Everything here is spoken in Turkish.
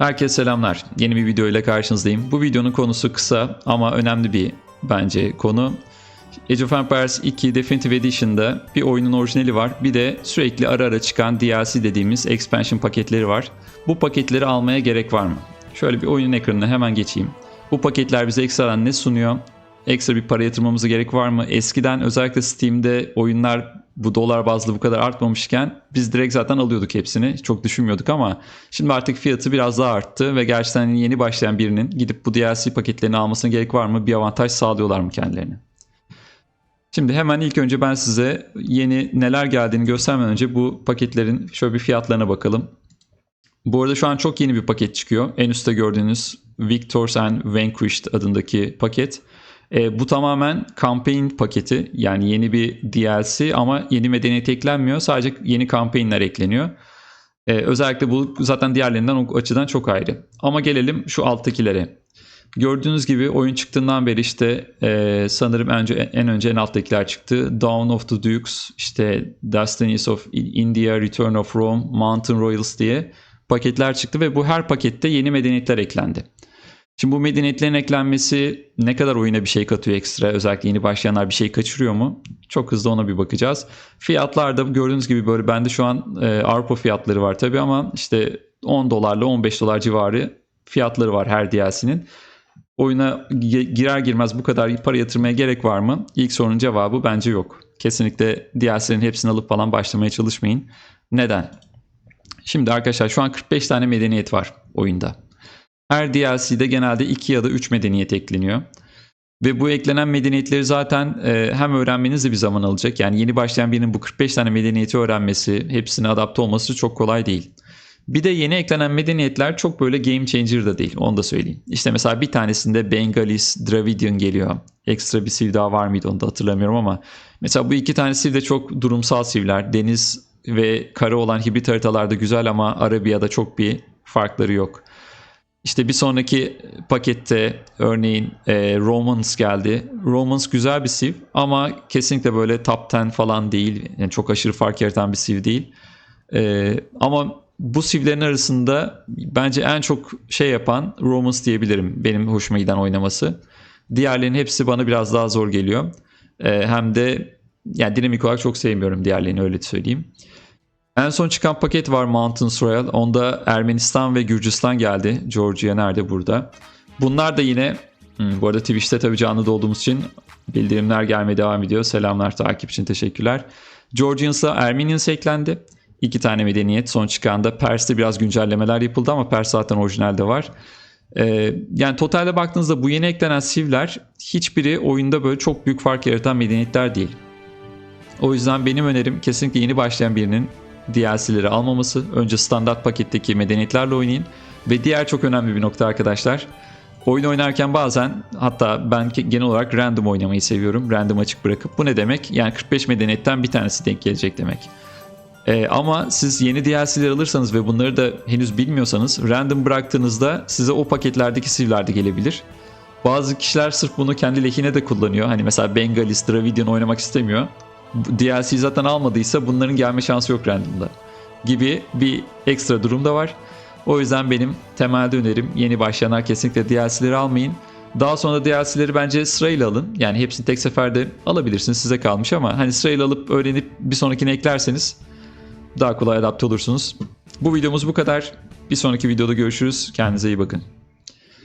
Herkese selamlar. Yeni bir video ile karşınızdayım. Bu videonun konusu kısa ama önemli bir bence konu. Age of Empires 2 Definitive Edition'da bir oyunun orijinali var. Bir de sürekli ara ara çıkan DLC dediğimiz expansion paketleri var. Bu paketleri almaya gerek var mı? Şöyle bir oyunun ekranına hemen geçeyim. Bu paketler bize ekstradan ne sunuyor? Ekstra bir para yatırmamıza gerek var mı? Eskiden özellikle Steam'de oyunlar bu dolar bazlı bu kadar artmamışken biz direkt zaten alıyorduk hepsini. Çok düşünmüyorduk ama şimdi artık fiyatı biraz daha arttı ve gerçekten yeni başlayan birinin gidip bu DLC paketlerini almasına gerek var mı? Bir avantaj sağlıyorlar mı kendilerine? Şimdi hemen ilk önce ben size yeni neler geldiğini göstermeden önce bu paketlerin şöyle bir fiyatlarına bakalım. Bu arada şu an çok yeni bir paket çıkıyor. En üstte gördüğünüz Victors and Vanquished adındaki paket. E, bu tamamen campaign paketi yani yeni bir DLC ama yeni medeniyet eklenmiyor. Sadece yeni campaignler ekleniyor. E, özellikle bu zaten diğerlerinden o açıdan çok ayrı. Ama gelelim şu alttakilere. Gördüğünüz gibi oyun çıktığından beri işte e, sanırım önce, en önce en alttakiler çıktı. Dawn of the Dukes, işte Destinies of India, Return of Rome, Mountain Royals diye paketler çıktı ve bu her pakette yeni medeniyetler eklendi. Şimdi bu medeniyetlerin eklenmesi ne kadar oyuna bir şey katıyor ekstra? Özellikle yeni başlayanlar bir şey kaçırıyor mu? Çok hızlı ona bir bakacağız. Fiyatlar da gördüğünüz gibi böyle bende şu an e, Avrupa fiyatları var tabii ama işte 10 dolarla 15 dolar civarı fiyatları var her DLC'nin. Oyuna girer girmez bu kadar para yatırmaya gerek var mı? İlk sorunun cevabı bence yok. Kesinlikle DLC'lerin hepsini alıp falan başlamaya çalışmayın. Neden? Şimdi arkadaşlar şu an 45 tane medeniyet var oyunda. Her DLC'de genelde 2 ya da 3 medeniyet ekleniyor. Ve bu eklenen medeniyetleri zaten e, hem öğrenmeniz de bir zaman alacak. Yani yeni başlayan birinin bu 45 tane medeniyeti öğrenmesi, hepsine adapte olması çok kolay değil. Bir de yeni eklenen medeniyetler çok böyle game changer da değil. Onu da söyleyeyim. İşte mesela bir tanesinde Bengalis, Dravidian geliyor. Ekstra bir siv daha var mıydı onu da hatırlamıyorum ama. Mesela bu iki tane siv de çok durumsal sivler. Deniz ve kara olan hibrit haritalarda güzel ama Arabiya'da çok bir farkları yok. İşte bir sonraki pakette örneğin e, Romans geldi. Romans güzel bir siv ama kesinlikle böyle top 10 falan değil. Yani çok aşırı fark yaratan bir siv değil. E, ama bu sivlerin arasında bence en çok şey yapan Romans diyebilirim. Benim hoşuma giden oynaması. Diğerlerinin hepsi bana biraz daha zor geliyor. E, hem de yani dinamik olarak çok sevmiyorum diğerlerini öyle söyleyeyim. En son çıkan paket var Mountains Royal. Onda Ermenistan ve Gürcistan geldi. Georgia nerede burada? Bunlar da yine hmm, bu arada Twitch'te tabii canlı olduğumuz için bildirimler gelmeye devam ediyor. Selamlar takip için teşekkürler. Georgians'a Armenians eklendi. İki tane medeniyet. Son çıkanda Pers'te biraz güncellemeler yapıldı ama Pers zaten orijinalde var. Ee, yani totalde baktığınızda bu yeni eklenen sivler hiçbiri oyunda böyle çok büyük fark yaratan medeniyetler değil. O yüzden benim önerim kesinlikle yeni başlayan birinin DLC'leri almaması. Önce standart paketteki medeniyetlerle oynayın. Ve diğer çok önemli bir nokta arkadaşlar. Oyun oynarken bazen hatta ben genel olarak random oynamayı seviyorum. Random açık bırakıp. Bu ne demek? Yani 45 medeniyetten bir tanesi denk gelecek demek. Ee, ama siz yeni DLC'ler alırsanız ve bunları da henüz bilmiyorsanız random bıraktığınızda size o paketlerdeki sivler de gelebilir. Bazı kişiler sırf bunu kendi lehine de kullanıyor. Hani mesela Bengalis, Dravidian oynamak istemiyor. DLC zaten almadıysa bunların gelme şansı yok random'da gibi bir ekstra durum da var. O yüzden benim temelde önerim yeni başlayanlar kesinlikle DLC'leri almayın. Daha sonra DLC'leri bence sırayla alın. Yani hepsini tek seferde alabilirsiniz size kalmış ama hani sırayla alıp öğrenip bir sonrakine eklerseniz daha kolay adapte olursunuz. Bu videomuz bu kadar. Bir sonraki videoda görüşürüz. Kendinize iyi bakın.